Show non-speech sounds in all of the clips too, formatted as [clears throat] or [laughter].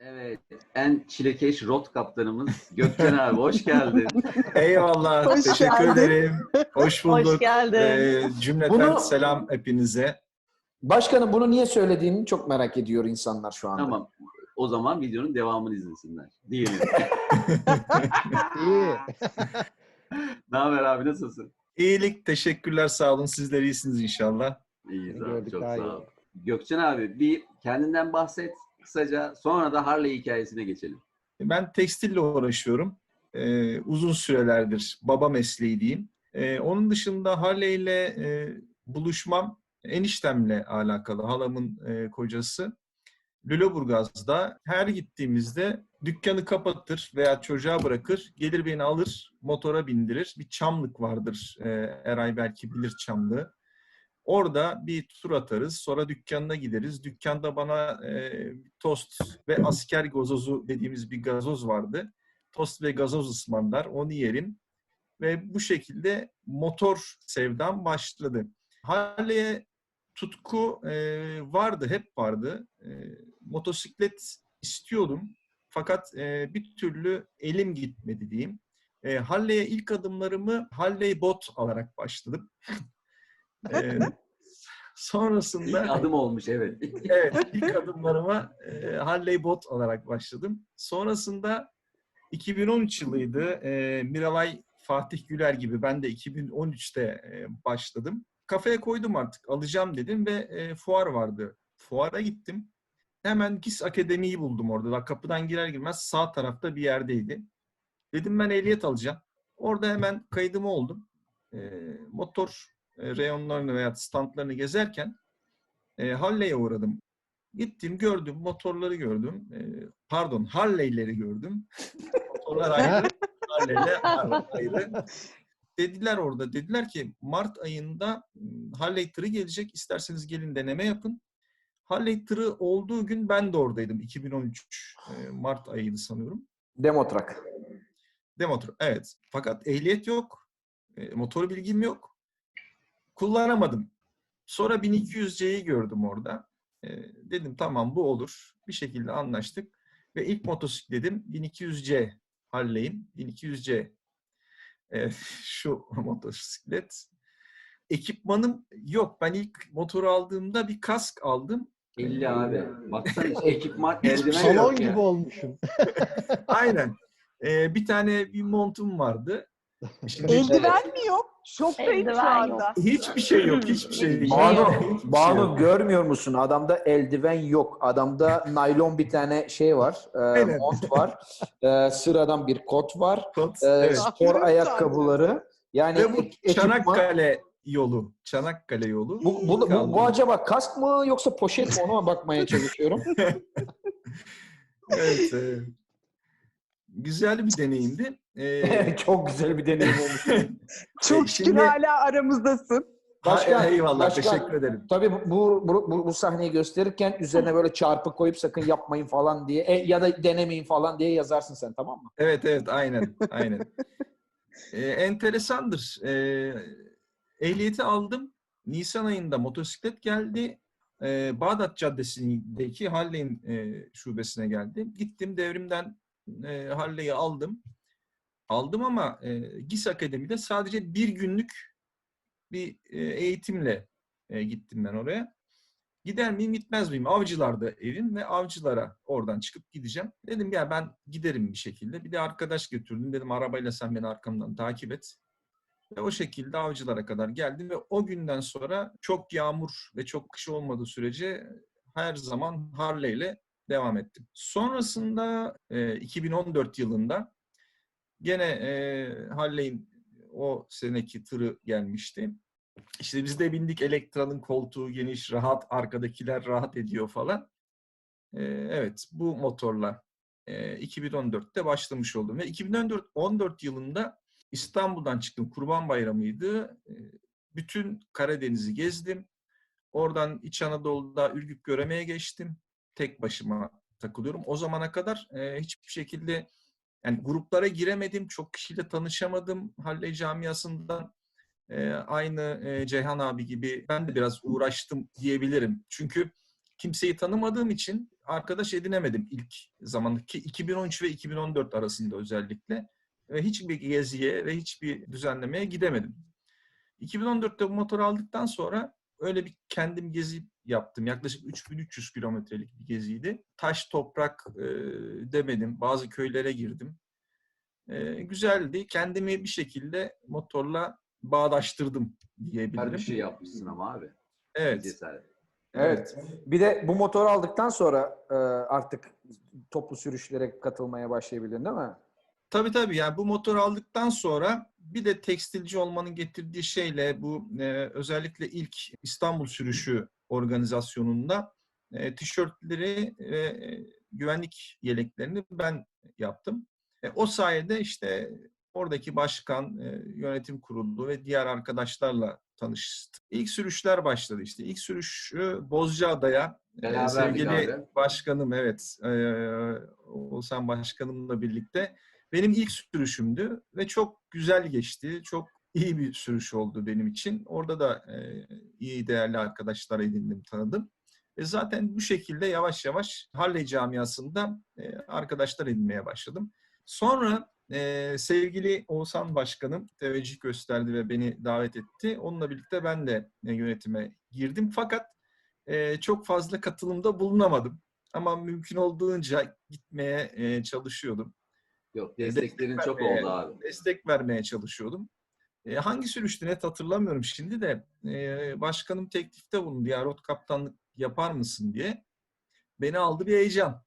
Evet, en çilekeş rot kaptanımız Gökçen abi hoş geldin. [laughs] Eyvallah. Hoş Teşekkür geldin. ederim. Hoş bulduk. Hoş geldin. Ee, cümleten Bunu- selam hepinize. Başkanım bunu niye söylediğini çok merak ediyor insanlar şu anda. tamam, o zaman videonun devamını izlesinler. Diyelim. [laughs] İyi. ne haber abi, nasılsın? İyilik, teşekkürler. Sağ olun. Sizler iyisiniz inşallah. İyiyiz abi, Gördük, çok sağ ol. oldu. Gökçen abi, bir kendinden bahset kısaca, sonra da Harley hikayesine geçelim. Ben tekstille uğraşıyorum. Ee, uzun sürelerdir baba mesleği diyeyim. Ee, onun dışında Harley ile e, buluşmam eniştemle alakalı. Halamın e, kocası. Lüleburgaz'da her gittiğimizde dükkanı kapatır veya çocuğa bırakır. Gelir beni alır, motora bindirir. Bir çamlık vardır. Ee, Eray belki bilir çamlığı. Orada bir tur atarız. Sonra dükkanına gideriz. Dükkanda bana e, tost ve asker gazozu dediğimiz bir gazoz vardı. Tost ve gazoz ısmarlar. Onu yerim. Ve bu şekilde motor sevdam başladı. Harley'e tutku e, vardı, hep vardı. E, motosiklet istiyordum. Fakat e, bir türlü elim gitmedi diyeyim. E, Harley'e ilk adımlarımı Harley Bot alarak başladım. [laughs] e, sonrasında adım olmuş evet. [laughs] evet ilk adımlarıma e, Harley Bot olarak başladım. Sonrasında 2013 yılıydı. E, Miralay Fatih Güler gibi ben de 2013'te e, başladım. Kafaya koydum artık alacağım dedim ve e, fuar vardı. Fuara gittim. Hemen GİS Akademi'yi buldum orada. Kapıdan girer girmez sağ tarafta bir yerdeydi. Dedim ben ehliyet alacağım. Orada hemen kaydımı oldum. E, motor e, reyonlarını veya standlarını gezerken e, Harley'e uğradım. Gittim gördüm, motorları gördüm. E, pardon, Harley'leri gördüm. [laughs] Motorlar ayrı, Harley'ler ayrı. Dediler orada, dediler ki Mart ayında Harley tırı gelecek, isterseniz gelin deneme yapın. Harley tırı olduğu gün ben de oradaydım. 2013 e, Mart ayıydı sanıyorum. Demotrak. Demotor, evet. Fakat ehliyet yok. E, motor bilgim yok. Kullanamadım. Sonra 1200C'yi gördüm orada. E, dedim tamam bu olur. Bir şekilde anlaştık. Ve ilk motosikletim 1200C. Harley'im 1200C. E, [laughs] şu [laughs] motosiklet. Ekipmanım yok. Ben ilk motoru aldığımda bir kask aldım. 50 abi. Baksana [laughs] ekipman, eldiven şey yok Salon ya. gibi olmuşum. Aynen. E, bir tane bir montum vardı. Şimdi Eldiven mi yok? Şoktayım şu Eldiven anda. hiçbir şey yok. Hiçbir şey yok. Banu, şey Banu yok. görmüyor musun? Adamda eldiven yok. Adamda naylon bir tane şey var. E, Aynen. mont var. E, sıradan bir kot var. Kot, E, evet. Spor ayakkabıları. Yani Ve bu ek- ekipman- Çanakkale yolu. Çanakkale yolu. Bu, bu, bu, bu acaba kask mı yoksa poşet mi ona bakmaya çalışıyorum. [laughs] evet. e, güzel bir deneyimdi. E, [laughs] Çok güzel bir deneyim olmuş. [laughs] [laughs] Çok Şimdi- şükür hala aramızdasın. Başkan, ha, eyvallah. başkan. Teşekkür ederim. Tabii bu, bu, bu, bu sahneyi gösterirken üzerine böyle çarpı koyup sakın yapmayın falan diye e, ya da denemeyin falan diye yazarsın sen tamam mı? Evet evet aynen. Aynen. E, enteresandır. E, ehliyeti aldım. Nisan ayında motosiklet geldi. E, Bağdat Caddesi'ndeki Harley'in e, şubesine geldim. Gittim devrimden e, Harley'i aldım. Aldım ama e, GİS Akademi'de sadece bir günlük bir e, eğitimle e, gittim ben oraya. Gider miyim gitmez miyim? Avcılar'da evim ve avcılara oradan çıkıp gideceğim. Dedim ya ben giderim bir şekilde. Bir de arkadaş götürdüm. Dedim arabayla sen beni arkamdan takip et. Ve o şekilde avcılara kadar geldim ve o günden sonra çok yağmur ve çok kış olmadığı sürece her zaman Harley ile devam ettim. Sonrasında e, 2014 yılında gene e, Harley'in o seneki tırı gelmişti. İşte biz de bindik Elektra'nın koltuğu geniş, rahat, arkadakiler rahat ediyor falan. E, evet bu motorla e, 2014'te başlamış oldum. Ve 2014 14 yılında İstanbul'dan çıktım. Kurban Bayramı'ydı. E, bütün Karadeniz'i gezdim. Oradan İç Anadolu'da Ürgüp Göreme'ye geçtim. Tek başıma takılıyorum. O zamana kadar e, hiçbir şekilde yani gruplara giremedim. Çok kişiyle tanışamadım. Halle camiasından e, aynı e, Ceyhan abi gibi ben de biraz uğraştım diyebilirim. Çünkü kimseyi tanımadığım için arkadaş edinemedim ilk zamandaki 2013 ve 2014 arasında özellikle ve hiçbir geziye ve hiçbir düzenlemeye gidemedim. 2014'te bu motoru aldıktan sonra öyle bir kendim gezi yaptım. Yaklaşık 3300 kilometrelik bir geziydi. Taş, toprak e, demedim. Bazı köylere girdim. E, güzeldi. Kendimi bir şekilde motorla bağdaştırdım diyebilirim. Her bir şey yapmışsın ama abi. Evet. Cesaret. Evet. Bir de bu motoru aldıktan sonra e, artık toplu sürüşlere katılmaya başlayabildin değil mi? Tabii tabii. Yani bu motoru aldıktan sonra bir de tekstilci olmanın getirdiği şeyle bu e, özellikle ilk İstanbul sürüşü organizasyonunda e, tişörtleri ve e, güvenlik yeleklerini ben yaptım. E, o sayede işte oradaki başkan, e, yönetim kurulu ve diğer arkadaşlarla tanıştım. İlk sürüşler başladı işte. İlk sürüşü Bozcaada'ya e, sevgili abi. başkanım evet e, Oğuzhan başkanımla birlikte benim ilk sürüşümdü ve çok güzel geçti. Çok iyi bir sürüş oldu benim için. Orada da e, iyi değerli arkadaşlar edindim, tanıdım. Ve zaten bu şekilde yavaş yavaş Harley camiasında e, arkadaşlar edinmeye başladım. Sonra e, sevgili Oğuzhan Başkanım teveccüh gösterdi ve beni davet etti. Onunla birlikte ben de e, yönetime girdim. Fakat e, çok fazla katılımda bulunamadım. Ama mümkün olduğunca gitmeye e, çalışıyordum. Yok E, desteklerin destek çok vermeye- oldu abi. Destek vermeye çalışıyordum. E, hangi sürüştü net hatırlamıyorum şimdi de e, başkanım teklifte bulundu. Ya rot kaptanlık yapar mısın diye. Beni aldı bir heyecan.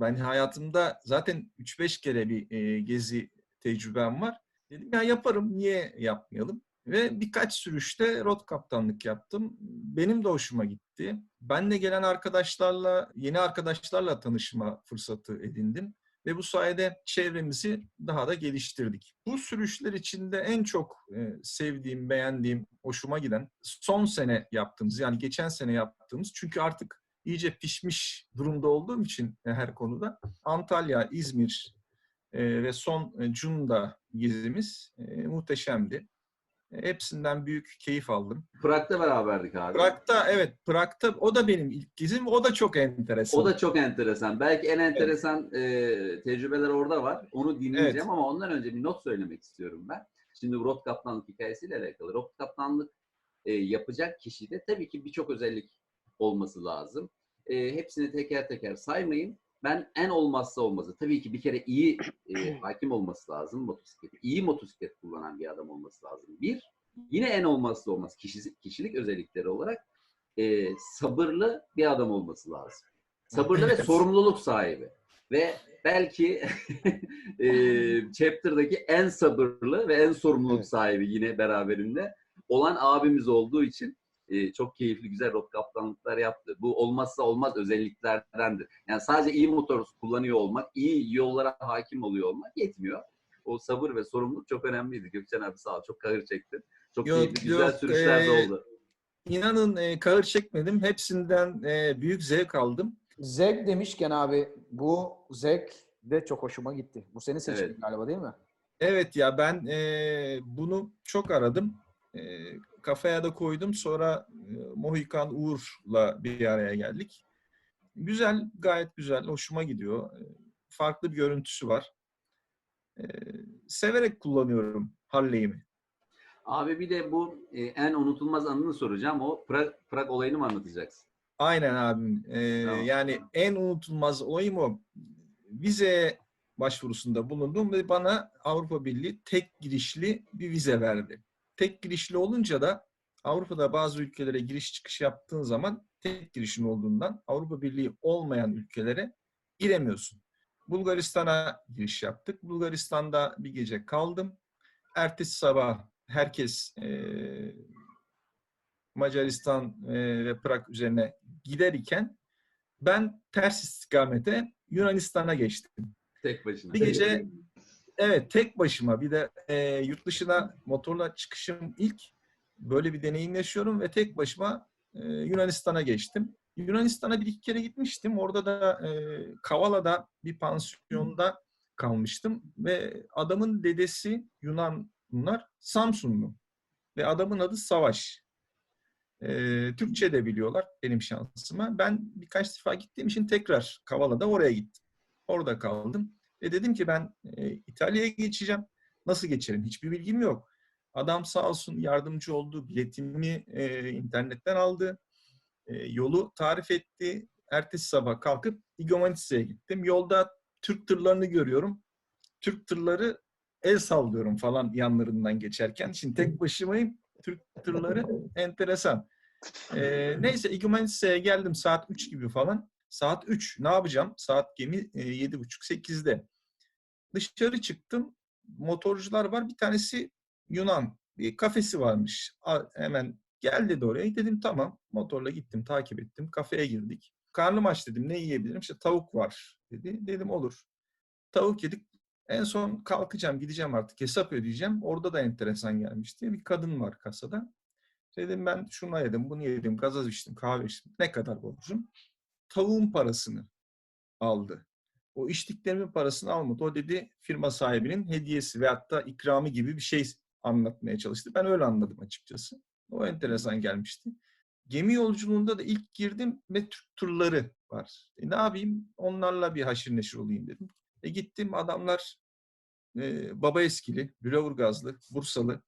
Ben hayatımda zaten 3-5 kere bir e, gezi tecrübem var. Dedim ya yaparım niye yapmayalım? Ve birkaç sürüşte rot kaptanlık yaptım. Benim de hoşuma gitti. Benle gelen arkadaşlarla, yeni arkadaşlarla tanışma fırsatı edindim. Ve bu sayede çevremizi daha da geliştirdik. Bu sürüşler içinde en çok e, sevdiğim, beğendiğim, hoşuma giden son sene yaptığımız yani geçen sene yaptığımız çünkü artık iyice pişmiş durumda olduğum için e, her konuda Antalya, İzmir e, ve son Cunda gezimiz muhteşemdi. Hepsinden büyük keyif aldım. Prag'da beraberdik abi. Prag'da evet Prag'da o da benim ilk gezim. O da çok enteresan. O da çok enteresan. Belki en enteresan e, tecrübeler orada var. Onu dinleyeceğim Evet. ama ondan önce bir not söylemek istiyorum ben. Şimdi bu rot kaptanlık hikayesiyle alakalı. Rot kaptanlık e, yapacak kişide tabii ki birçok özellik olması lazım. E, hepsini teker teker saymayın. Ben en olmazsa olmazı. Tabii ki bir kere iyi e, [clears throat] hakim olması lazım motosiklete. İyi motosiklet kullanan bir adam olması lazım. Bir, yine en olmazsa olmaz kişilik, kişilik özellikleri olarak e, sabırlı bir adam olması lazım. Sabırlı ve sorumluluk sahibi. Ve belki [laughs] e, [laughs] chapter'daki en sabırlı ve en sorumluluk sahibi yine beraberinde olan abimiz olduğu için e, çok keyifli güzel rot kaptanlıklar yaptı. Bu olmazsa olmaz özelliklerdendir. Yani sadece iyi motor kullanıyor olmak, iyi yollara hakim oluyor olmak yetmiyor. O sabır ve sorumluluk çok önemliydi. Gökçen abi sağ ol. Çok kahır çektin. Çok Yok, keyifli güzel yok, sürüşler de e, oldu. İnanın e, kahır çekmedim. Hepsinden e, büyük zevk aldım. Zevk demişken abi bu zevk de çok hoşuma gitti. Bu senin seçimin Evet. galiba değil mi? Evet ya ben e, bunu çok aradım. E, kafaya da koydum. Sonra e, Mohikan Uğur'la bir araya geldik. Güzel, gayet güzel. Hoşuma gidiyor. E, farklı bir görüntüsü var. E, severek kullanıyorum Harley'imi. Abi bir de bu e, en unutulmaz anını soracağım. O Prag, Prag olayını mı anlatacaksın? Aynen abim. E, Tamam. Yani en unutulmaz olayım o. Vize başvurusunda bulundum ve bana Avrupa Birliği tek girişli bir vize verdi. Tek girişli olunca da Avrupa'da bazı ülkelere giriş çıkış yaptığın zaman tek girişin olduğundan Avrupa Birliği olmayan ülkelere giremiyorsun. Bulgaristan'a giriş yaptık. Bulgaristan'da bir gece kaldım. Ertesi sabah herkes eee, Macaristan eee, ve Prag üzerine gider iken ben ters istikamete Yunanistan'a geçtim. Tek başına. Bir gece evet tek başıma bir de e, yurt dışına motorla çıkışım ilk böyle bir deneyim yaşıyorum ve tek başıma e, Yunanistan'a geçtim. Yunanistan'a bir iki kere gitmiştim. Orada da e, Kavala'da bir pansiyonda kalmıştım ve adamın dedesi Yunan bunlar Samsunlu ve adamın adı Savaş. E, Türkçe de biliyorlar benim şansıma. Ben birkaç defa gittiğim için tekrar Kavala'da oraya gittim. Orada kaldım. Ve dedim ki ben e, İtalya'ya geçeceğim. Nasıl geçerim? Hiçbir bilgim yok. Adam sağ olsun yardımcı oldu. Biletimi e, internetten aldı. E, yolu tarif etti. Ertesi sabah kalkıp Igomanitis'e gittim. Yolda Türk tırlarını görüyorum. Türk tırları el sallıyorum falan yanlarından geçerken. Şimdi tek başımayım. Türk tırları [laughs] enteresan. Ee, neyse Igomanitis'e geldim saat 3 gibi falan. Saat 3 ne yapacağım? Saat gemi e, 7.30-8'de. Dışarı çıktım. Motorcular var. Bir tanesi Yunan. Bir kafesi varmış. Hemen gel dedi oraya. Dedim tamam. Motorla gittim. Takip ettim. Kafeye girdik. Karnım aç dedim. Ne yiyebilirim? İşte tavuk var dedi. Dedim olur. Tavuk yedik. En son kalkacağım, gideceğim artık. Hesap ödeyeceğim. Orada da enteresan gelmişti. Bir kadın var kasada. Dedim ben şunu yedim, bunu yedim, gazoz içtim, kahve içtim. Ne kadar borcum? Tavuğun parasını aldı. O içtiklerimin parasını almadı. O dedi firma sahibinin hediyesi veyahut da ikramı gibi bir şey anlatmaya çalıştı. Ben öyle anladım açıkçası. O enteresan gelmişti. Gemi yolculuğunda da ilk girdim ve Türk turları var. E ne yapayım? Onlarla bir haşır neşir olayım dedim. E gittim adamlar e, baba eskili, Lüleburgazlı, Bursalı.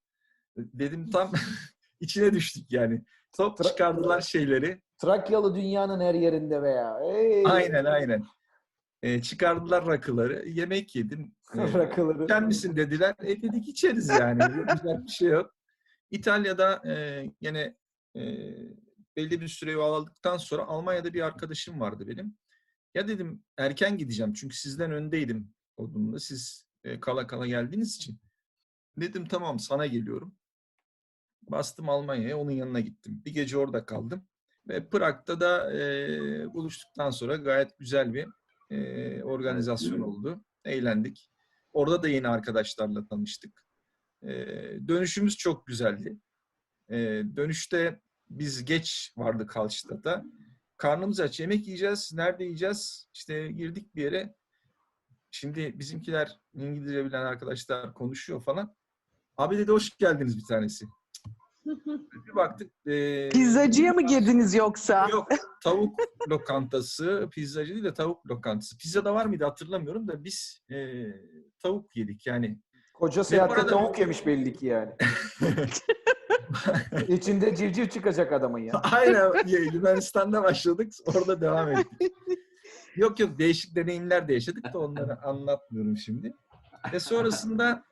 E, Dedim tam [laughs] içine düştük yani. Top çıkardılar şeyleri. Trakyalı dünyanın her yerinde veya. Hey. Aynen aynen. E, çıkardılar rakıları. Yemek yedim. [laughs] E, Rakıları. İçer misin dediler. E dedik içeriz yani. Yapacak bir şey yok. İtalya'da e, yine e, belli bir süre aldıktan sonra Almanya'da bir arkadaşım vardı benim. Ya dedim erken gideceğim çünkü sizden öndeydim o durumda. Siz e, kala kala geldiğiniz için. Dedim tamam sana geliyorum. Bastım Almanya'ya onun yanına gittim. Bir gece orada kaldım. Ve Prag'da da e, buluştuktan sonra gayet güzel bir e, organizasyon oldu. Eğlendik. Orada da yeni arkadaşlarla tanıştık. E, dönüşümüz çok güzeldi. E, dönüşte biz geç vardık Hallstatt'a. Karnımız aç, yemek yiyeceğiz. Nerede yiyeceğiz? İşte girdik bir yere. Şimdi bizimkiler İngilizce bilen arkadaşlar konuşuyor falan. Abi dedi hoş geldiniz bir tanesi. Bir baktık. E, Pizzacıya mı girdiniz yoksa? Yok tavuk [laughs] lokantası, pizzacı değil de tavuk lokantası. Pizza da var mıydı hatırlamıyorum da biz e, tavuk yedik yani. Koca seyahatte arada- tavuk yemiş belli ki yani. [laughs] İçinde civciv çıkacak adamın ya. [laughs] Aynen Yunanistan'da başladık orada devam ettik. Yok yok değişik deneyimler de yaşadık da onları anlatmıyorum şimdi. Ve sonrasında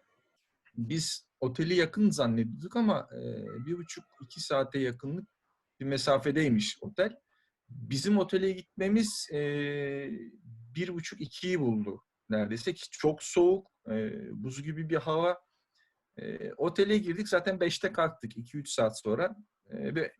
biz oteli yakın zannediyorduk ama bir buçuk iki saate yakınlık bir mesafedeymiş otel. Bizim otele gitmemiz bir buçuk ikiyi buldu neredeyse ki çok soğuk, buz gibi bir hava. Otele girdik zaten beşte kalktık 2-3 saat sonra. Ve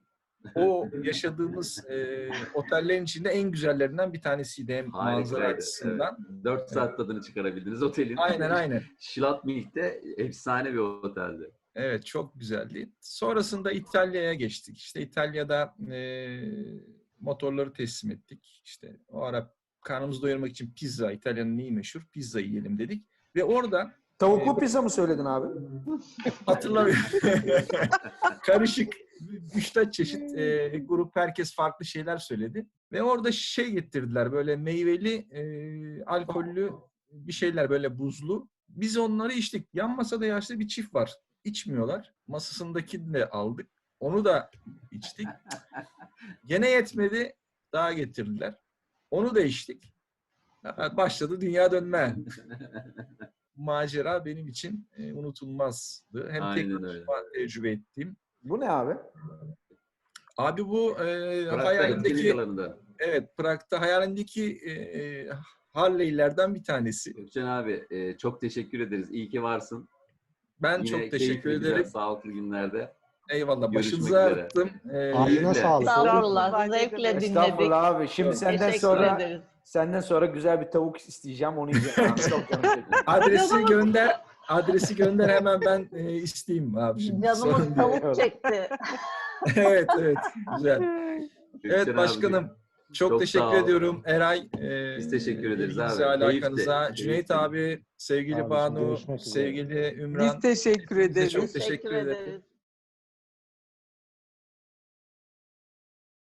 o yaşadığımız e, otellerin içinde en güzellerinden bir tanesiydi hem manzara Harikaydı, açısından. 4 saat tadını çıkarabildiniz otelin. Aynen aynen. [laughs] Schladmilch'te efsane bir oteldi. Evet çok güzeldi. Sonrasında İtalya'ya geçtik. İşte İtalya'da e, motorları teslim ettik. İşte o ara karnımızı doyurmak için pizza, İtalya'nın neyi meşhur? Pizza yiyelim dedik. Ve orada Tavuklu pizza mı söyledin abi? hatırlamıyorum. [laughs] Karışık. Dört çeşit e, grup herkes farklı şeyler söyledi. Ve orada şey getirdiler böyle meyveli, e, alkollü bir şeyler böyle buzlu. Biz onları içtik. Yan masada yaşlı bir çift var. İçmiyorlar. Masasındakini de aldık. Onu da içtik. [laughs] Gene yetmedi. Daha getirdiler. Onu da içtik. Başladı dünya dönme. [laughs] Macera benim için unutulmazdı. Hem tek Aynen öyle. başıma tecrübe ettiğim. Bu ne abi? Abi bu e, Prag'da alanında. evet Prag'da hayalimdeki e, e, Harley'lerden bir tanesi. Gökçen abi e, çok teşekkür ederiz. İyi ki varsın. Ben Yine çok teşekkür güzel, ederim. Sağlıklı günlerde. Eyvallah. Görüşmek Başınıza attım. E, Ağzına sağlık. Estağfurullah. Zevkle dinledik. Estağfurullah abi. Şimdi senden Teşekkür sonra ederiz. senden sonra güzel bir tavuk isteyeceğim. Onu yiyeceğim. Abi, [laughs] çok canım çekti. adresi gönder. Adresi gönder hemen ben e, isteyeyim abi şimdi. Canımız tavuk çekti. [laughs] evet evet güzel. Evet abi, başkanım. Çok, çok teşekkür ediyorum. Eray, e, Biz teşekkür ederiz abi. alakanıza. Keyifli, Cüneyt abi, sevgili Abicim, Banu, sevgili Ümran. Biz teşekkür ederiz. çok teşekkür ederim. ederiz.